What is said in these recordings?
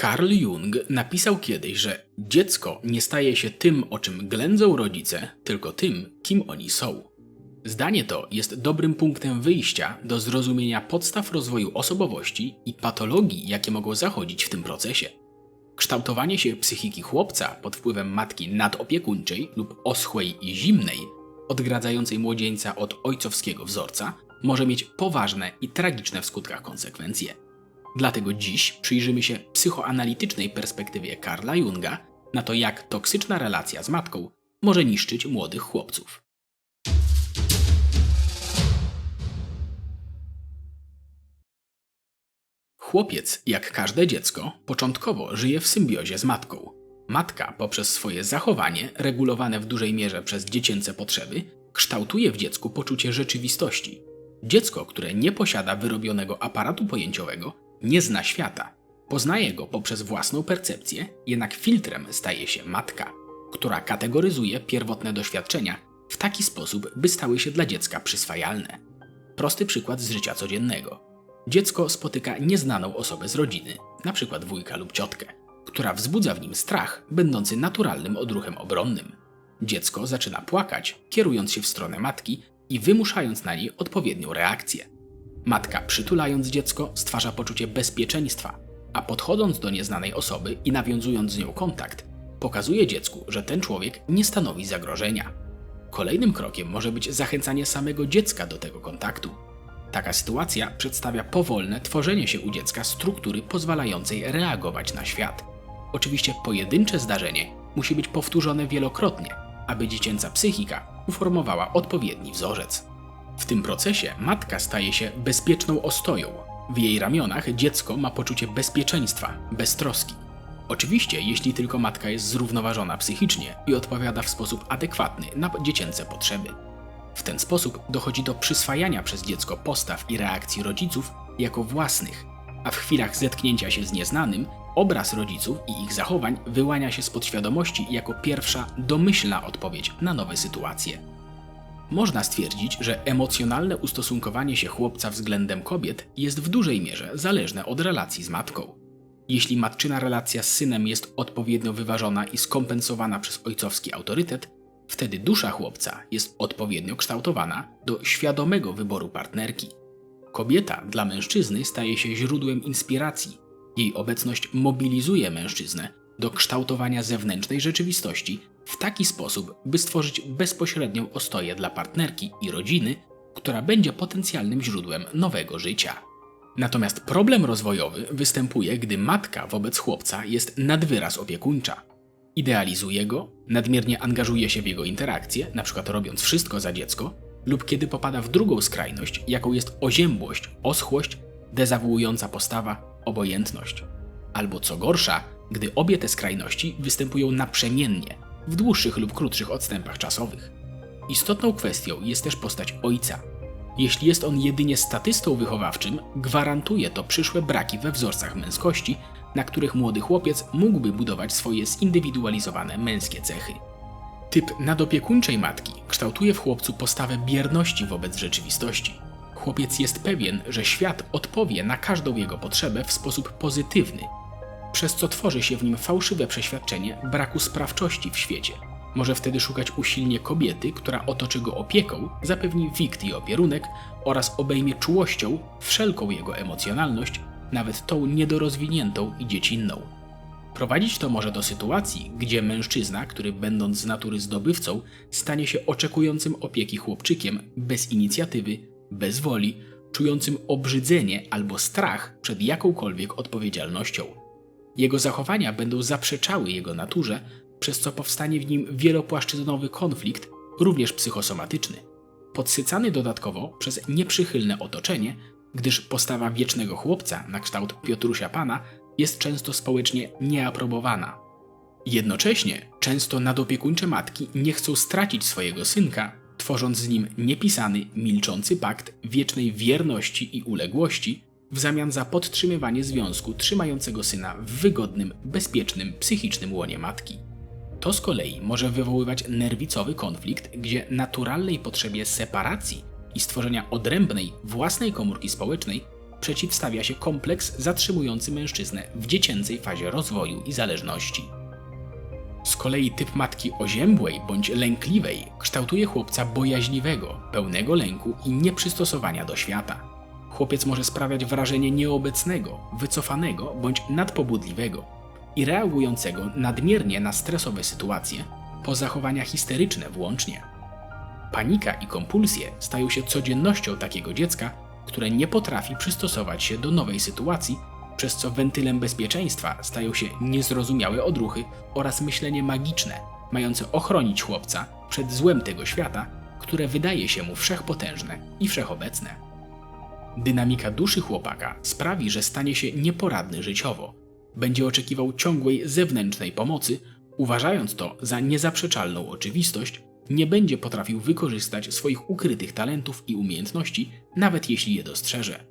Carl Jung napisał kiedyś, że dziecko nie staje się tym, o czym ględzą rodzice, tylko tym, kim oni są. Zdanie to jest dobrym punktem wyjścia do zrozumienia podstaw rozwoju osobowości i patologii, jakie mogą zachodzić w tym procesie. Kształtowanie się psychiki chłopca pod wpływem matki nadopiekuńczej lub oschłej i zimnej, odgradzającej młodzieńca od ojcowskiego wzorca, może mieć poważne i tragiczne w skutkach konsekwencje. Dlatego dziś przyjrzymy się psychoanalitycznej perspektywie Karla Junga na to, jak toksyczna relacja z matką może niszczyć młodych chłopców. Chłopiec, jak każde dziecko, początkowo żyje w symbiozie z matką. Matka, poprzez swoje zachowanie, regulowane w dużej mierze przez dziecięce potrzeby, kształtuje w dziecku poczucie rzeczywistości. Dziecko, które nie posiada wyrobionego aparatu pojęciowego, nie zna świata. Poznaje go poprzez własną percepcję, jednak filtrem staje się matka, która kategoryzuje pierwotne doświadczenia w taki sposób, by stały się dla dziecka przyswajalne. Prosty przykład z życia codziennego. Dziecko spotyka nieznaną osobę z rodziny, np. wujka lub ciotkę, która wzbudza w nim strach, będący naturalnym odruchem obronnym. Dziecko zaczyna płakać, kierując się w stronę matki i wymuszając na niej odpowiednią reakcję. Matka, przytulając dziecko, stwarza poczucie bezpieczeństwa, a podchodząc do nieznanej osoby i nawiązując z nią kontakt, pokazuje dziecku, że ten człowiek nie stanowi zagrożenia. Kolejnym krokiem może być zachęcanie samego dziecka do tego kontaktu. Taka sytuacja przedstawia powolne tworzenie się u dziecka struktury pozwalającej reagować na świat. Oczywiście pojedyncze zdarzenie musi być powtórzone wielokrotnie, aby dziecięca psychika uformowała odpowiedni wzorzec. W tym procesie matka staje się bezpieczną ostoją. W jej ramionach dziecko ma poczucie bezpieczeństwa, beztroski. Oczywiście, jeśli tylko matka jest zrównoważona psychicznie i odpowiada w sposób adekwatny na dziecięce potrzeby. W ten sposób dochodzi do przyswajania przez dziecko postaw i reakcji rodziców jako własnych, a w chwilach zetknięcia się z nieznanym, obraz rodziców i ich zachowań wyłania się z podświadomości jako pierwsza domyślna odpowiedź na nowe sytuacje. Można stwierdzić, że emocjonalne ustosunkowanie się chłopca względem kobiet jest w dużej mierze zależne od relacji z matką. Jeśli matczyna relacja z synem jest odpowiednio wyważona i skompensowana przez ojcowski autorytet, wtedy dusza chłopca jest odpowiednio kształtowana do świadomego wyboru partnerki. Kobieta dla mężczyzny staje się źródłem inspiracji. Jej obecność mobilizuje mężczyznę do kształtowania zewnętrznej rzeczywistości w taki sposób, by stworzyć bezpośrednią ostoję dla partnerki i rodziny, która będzie potencjalnym źródłem nowego życia. Natomiast problem rozwojowy występuje, gdy matka wobec chłopca jest nadwyraz opiekuńcza. Idealizuje go, nadmiernie angażuje się w jego interakcje, np. robiąc wszystko za dziecko, lub kiedy popada w drugą skrajność, jaką jest oziębłość, oschłość, dezawuująca postawa, obojętność. Albo co gorsza, gdy obie te skrajności występują naprzemiennie, w dłuższych lub krótszych odstępach czasowych. Istotną kwestią jest też postać ojca. Jeśli jest on jedynie statystą wychowawczym, gwarantuje to przyszłe braki we wzorcach męskości, na których młody chłopiec mógłby budować swoje zindywidualizowane męskie cechy. Typ nadopiekuńczej matki kształtuje w chłopcu postawę bierności wobec rzeczywistości. Chłopiec jest pewien, że świat odpowie na każdą jego potrzebę w sposób pozytywny, przez co tworzy się w nim fałszywe przeświadczenie braku sprawczości w świecie. Może wtedy szukać usilnie kobiety, która otoczy go opieką, zapewni wikt i opierunek oraz obejmie czułością wszelką jego emocjonalność, nawet tą niedorozwiniętą i dziecinną. Prowadzić to może do sytuacji, gdzie mężczyzna, który będąc z natury zdobywcą, stanie się oczekującym opieki chłopczykiem bez inicjatywy, bez woli, czującym obrzydzenie albo strach przed jakąkolwiek odpowiedzialnością. Jego zachowania będą zaprzeczały jego naturze, przez co powstanie w nim wielopłaszczyznowy konflikt, również psychosomatyczny, podsycany dodatkowo przez nieprzychylne otoczenie, gdyż postawa wiecznego chłopca na kształt Piotrusia Pana jest często społecznie nieaprobowana. Jednocześnie często nadopiekuńcze matki nie chcą stracić swojego synka, tworząc z nim niepisany, milczący pakt wiecznej wierności i uległości, w zamian za podtrzymywanie związku trzymającego syna w wygodnym, bezpiecznym, psychicznym łonie matki. To z kolei może wywoływać nerwicowy konflikt, gdzie naturalnej potrzebie separacji i stworzenia odrębnej, własnej komórki społecznej przeciwstawia się kompleks zatrzymujący mężczyznę w dziecięcej fazie rozwoju i zależności. Z kolei typ matki oziębłej bądź lękliwej kształtuje chłopca bojaźliwego, pełnego lęku i nieprzystosowania do świata. Chłopiec może sprawiać wrażenie nieobecnego, wycofanego bądź nadpobudliwego i reagującego nadmiernie na stresowe sytuacje, po zachowania histeryczne włącznie. Panika i kompulsje stają się codziennością takiego dziecka, które nie potrafi przystosować się do nowej sytuacji, przez co wentylem bezpieczeństwa stają się niezrozumiałe odruchy oraz myślenie magiczne, mające ochronić chłopca przed złem tego świata, które wydaje się mu wszechpotężne i wszechobecne. Dynamika duszy chłopaka sprawi, że stanie się nieporadny życiowo. Będzie oczekiwał ciągłej zewnętrznej pomocy, uważając to za niezaprzeczalną oczywistość, nie będzie potrafił wykorzystać swoich ukrytych talentów i umiejętności, nawet jeśli je dostrzeże.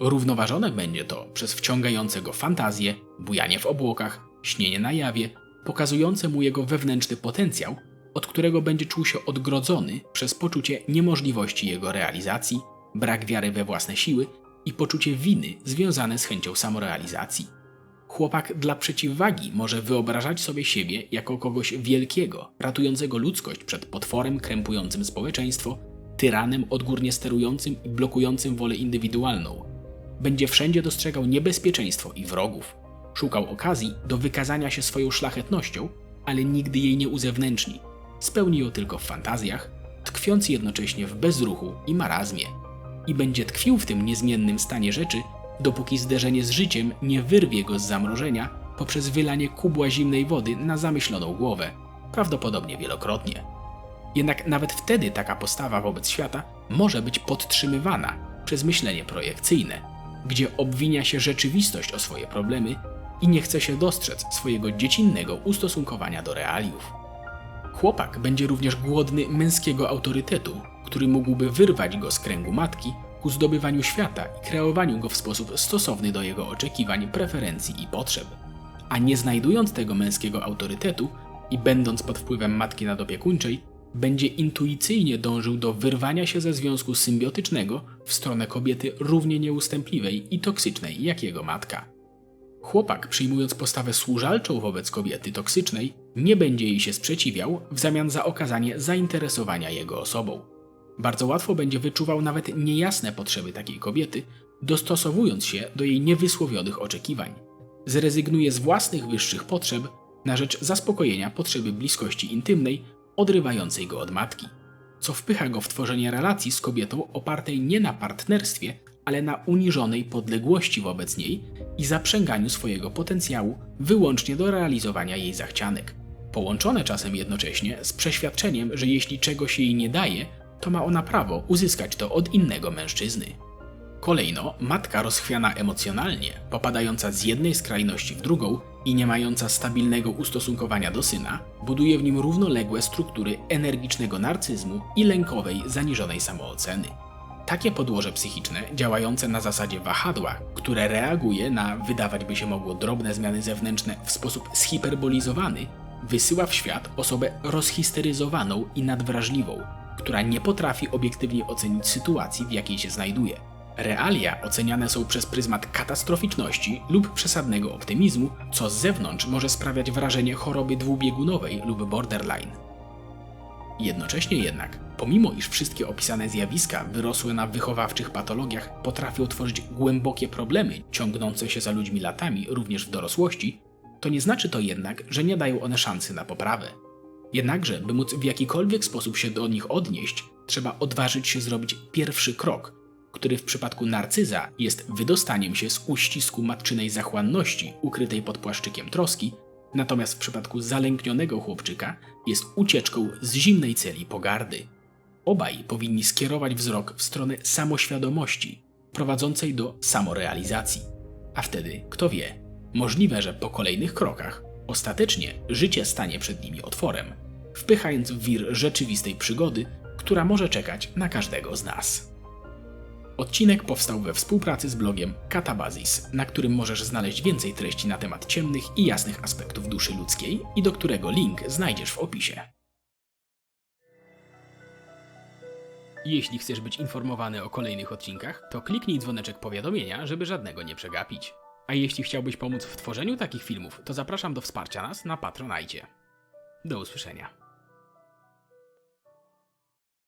Równoważone będzie to przez wciągające go fantazje, bujanie w obłokach, śnienie na jawie, pokazujące mu jego wewnętrzny potencjał, od którego będzie czuł się odgrodzony przez poczucie niemożliwości jego realizacji, brak wiary we własne siły i poczucie winy związane z chęcią samorealizacji. Chłopak dla przeciwwagi może wyobrażać sobie siebie jako kogoś wielkiego, ratującego ludzkość przed potworem krępującym społeczeństwo, tyranem odgórnie sterującym i blokującym wolę indywidualną. Będzie wszędzie dostrzegał niebezpieczeństwo i wrogów. Szukał okazji do wykazania się swoją szlachetnością, ale nigdy jej nie uzewnętrzni. Spełni ją tylko w fantazjach, tkwiąc jednocześnie w bezruchu i marazmie. I będzie tkwił w tym niezmiennym stanie rzeczy, dopóki zderzenie z życiem nie wyrwie go z zamrożenia poprzez wylanie kubła zimnej wody na zamyśloną głowę, prawdopodobnie wielokrotnie. Jednak nawet wtedy taka postawa wobec świata może być podtrzymywana przez myślenie projekcyjne, gdzie obwinia się rzeczywistość o swoje problemy i nie chce się dostrzec swojego dziecinnego ustosunkowania do realiów. Chłopak będzie również głodny męskiego autorytetu, który mógłby wyrwać go z kręgu matki ku zdobywaniu świata i kreowaniu go w sposób stosowny do jego oczekiwań, preferencji i potrzeb. A nie znajdując tego męskiego autorytetu i będąc pod wpływem matki nadopiekuńczej, będzie intuicyjnie dążył do wyrwania się ze związku symbiotycznego w stronę kobiety równie nieustępliwej i toksycznej jak jego matka. Chłopak, przyjmując postawę służalczą wobec kobiety toksycznej, nie będzie jej się sprzeciwiał w zamian za okazanie zainteresowania jego osobą. Bardzo łatwo będzie wyczuwał nawet niejasne potrzeby takiej kobiety, dostosowując się do jej niewysłowionych oczekiwań. Zrezygnuje z własnych wyższych potrzeb na rzecz zaspokojenia potrzeby bliskości intymnej, odrywającej go od matki, co wpycha go w tworzenie relacji z kobietą opartej nie na partnerstwie, ale na uniżonej podległości wobec niej i zaprzęganiu swojego potencjału wyłącznie do realizowania jej zachcianek. Połączone czasem jednocześnie z przeświadczeniem, że jeśli czegoś jej nie daje, to ma ona prawo uzyskać to od innego mężczyzny. Kolejno, matka rozchwiana emocjonalnie, popadająca z jednej skrajności w drugą i nie mająca stabilnego ustosunkowania do syna, buduje w nim równoległe struktury energicznego narcyzmu i lękowej, zaniżonej samooceny. Takie podłoże psychiczne, działające na zasadzie wahadła, które reaguje na, wydawać by się mogło, drobne zmiany zewnętrzne w sposób zhiperbolizowany, wysyła w świat osobę rozhisteryzowaną i nadwrażliwą, która nie potrafi obiektywnie ocenić sytuacji, w jakiej się znajduje. Realia oceniane są przez pryzmat katastroficzności lub przesadnego optymizmu, co z zewnątrz może sprawiać wrażenie choroby dwubiegunowej lub borderline. Jednocześnie jednak, pomimo iż wszystkie opisane zjawiska wyrosłe na wychowawczych patologiach potrafią tworzyć głębokie problemy ciągnące się za ludźmi latami również w dorosłości, to nie znaczy to jednak, że nie dają one szansy na poprawę. Jednakże, by móc w jakikolwiek sposób się do nich odnieść, trzeba odważyć się zrobić pierwszy krok, który w przypadku narcyza jest wydostaniem się z uścisku matczynej zachłanności ukrytej pod płaszczykiem troski, natomiast w przypadku zalęknionego chłopczyka jest ucieczką z zimnej celi pogardy. Obaj powinni skierować wzrok w stronę samoświadomości, prowadzącej do samorealizacji. A wtedy, kto wie, możliwe, że po kolejnych krokach ostatecznie życie stanie przed nimi otworem, wpychając w wir rzeczywistej przygody, która może czekać na każdego z nas. Odcinek powstał we współpracy z blogiem Katabazis, na którym możesz znaleźć więcej treści na temat ciemnych i jasnych aspektów duszy ludzkiej i do którego link znajdziesz w opisie. Jeśli chcesz być informowany o kolejnych odcinkach, to kliknij dzwoneczek powiadomienia, żeby żadnego nie przegapić. A jeśli chciałbyś pomóc w tworzeniu takich filmów, to zapraszam do wsparcia nas na Patronajcie. Do usłyszenia.